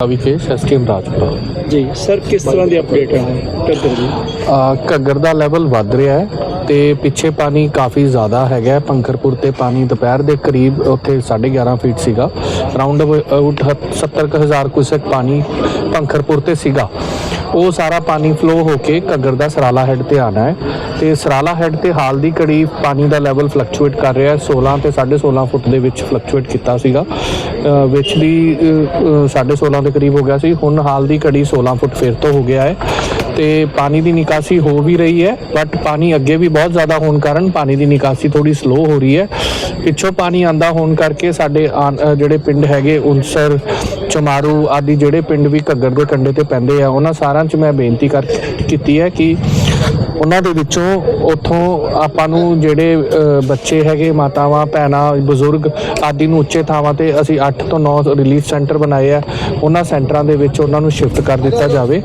ਵਿਖੇ ਐਸਟੀਐਮ ਰਾਜਪੁਰਾ ਜੀ ਸਰ ਕਿਸ ਤਰ੍ਹਾਂ ਦੀ ਅਪਡੇਟ ਹੈ? ਟੱਕਰ ਦੀ ਅਹ ਘੱਗਰ ਦਾ ਲੈਵਲ ਵੱਧ ਰਿਹਾ ਹੈ ਤੇ ਪਿੱਛੇ ਪਾਣੀ ਕਾਫੀ ਜ਼ਿਆਦਾ ਹੈਗਾ ਹੈ। ਪੰਖਰਪੁਰ ਤੇ ਪਾਣੀ ਦੁਪਹਿਰ ਦੇ ਕਰੀਬ ਉੱਥੇ 11.5 ਫੀਟ ਸੀਗਾ। ਰਾਉਂਡ ਅਬਾਊਟ 70000 ਕੁਸਕ ਪਾਣੀ ਪੰਖਰਪੁਰ ਤੇ ਸੀਗਾ। ਉਹ ਸਾਰਾ ਪਾਣੀ ਫਲੋ ਹੋ ਕੇ ਘੱਗਰ ਦਾ ਸਰਾਲਾ ਹੈਡ ਤੇ ਆਣਾ ਹੈ ਤੇ ਸਰਾਲਾ ਹੈਡ ਤੇ ਹਾਲ ਦੀ ਘੜੀ ਪਾਣੀ ਦਾ ਲੈਵਲ ਫਲਕਚੁਏਟ ਕਰ ਰਿਹਾ ਹੈ। 16 ਤੇ 16.5 ਫੁੱਟ ਦੇ ਵਿੱਚ ਫਲਕਚੁਏਟ ਕੀਤਾ ਸੀਗਾ। ਵਿੱਚ ਦੀ 16.5 ਦੇ ਕਰੀਬ ਹੋ ਗਿਆ ਸੀ। ਹੁਣ ਹਾਲ ਦੀ ਘੜੀ 16 ਫੁੱਟ ਫਿਰ ਤੋਂ ਹੋ ਗਿਆ ਹੈ। ਤੇ ਪਾਣੀ ਦੀ ਨਿਕਾਸੀ ਹੋ ਵੀ ਰਹੀ ਹੈ ਬਟ ਪਾਣੀ ਅੱਗੇ ਵੀ ਬਹੁਤ ਜ਼ਿਆਦਾ ਹੋਣ ਕਾਰਨ ਪਾਣੀ ਦੀ ਨਿਕਾਸੀ ਥੋੜੀ ਸਲੋ ਹੋ ਰਹੀ ਹੈ। ਪਿੱਛੋਂ ਪਾਣੀ ਆਂਦਾ ਹੋਣ ਕਰਕੇ ਸਾਡੇ ਆਨ- ਜਿਹੜੇ ਪਿੰਡ ਹੈਗੇ, ਉਨਸਰ, ਚਮਾਰੂ ਆਦਿ ਜਿਹੜੇ ਪਿੰਡ ਵੀ ਘੱਗਰ ਦੇ ਕੰਢੇ ਤੇ ਪੈਂਦੇ ਆ, ਉਹਨਾਂ ਸਾਰਿਆਂ 'ਚ ਮੈਂ ਬੇਨਤੀ ਕਰ, ਕੀਤੀ ਹੈ ਕਿ ਉਹਨਾਂ ਦੇ ਵਿੱਚੋਂ ਉੱਥੋਂ ਆਪਾਂ ਨੂੰ ਜਿਹੜੇ ਬੱਚੇ ਹੈਗੇ, ਮਾਤਾਵਾਂ, ਭੈਣਾਂ, ਬਜ਼ੁਰਗ ਆਦਿ ਨੂੰ ਉੱਚੇ ਥਾਵਾਂ ਤੇ ਅਸੀਂ 8 ਤੋਂ 9 ਰਿਲੀਫ ਸੈਂਟਰ ਬਣਾਏ ਆ। ਉਹਨਾਂ ਸੈਂਟਰਾਂ ਦੇ ਵਿੱਚ ਉਹਨਾਂ ਨੂੰ ਸ਼ਿਫਟ ਕਰ ਦਿੱਤਾ ਜਾਵੇ।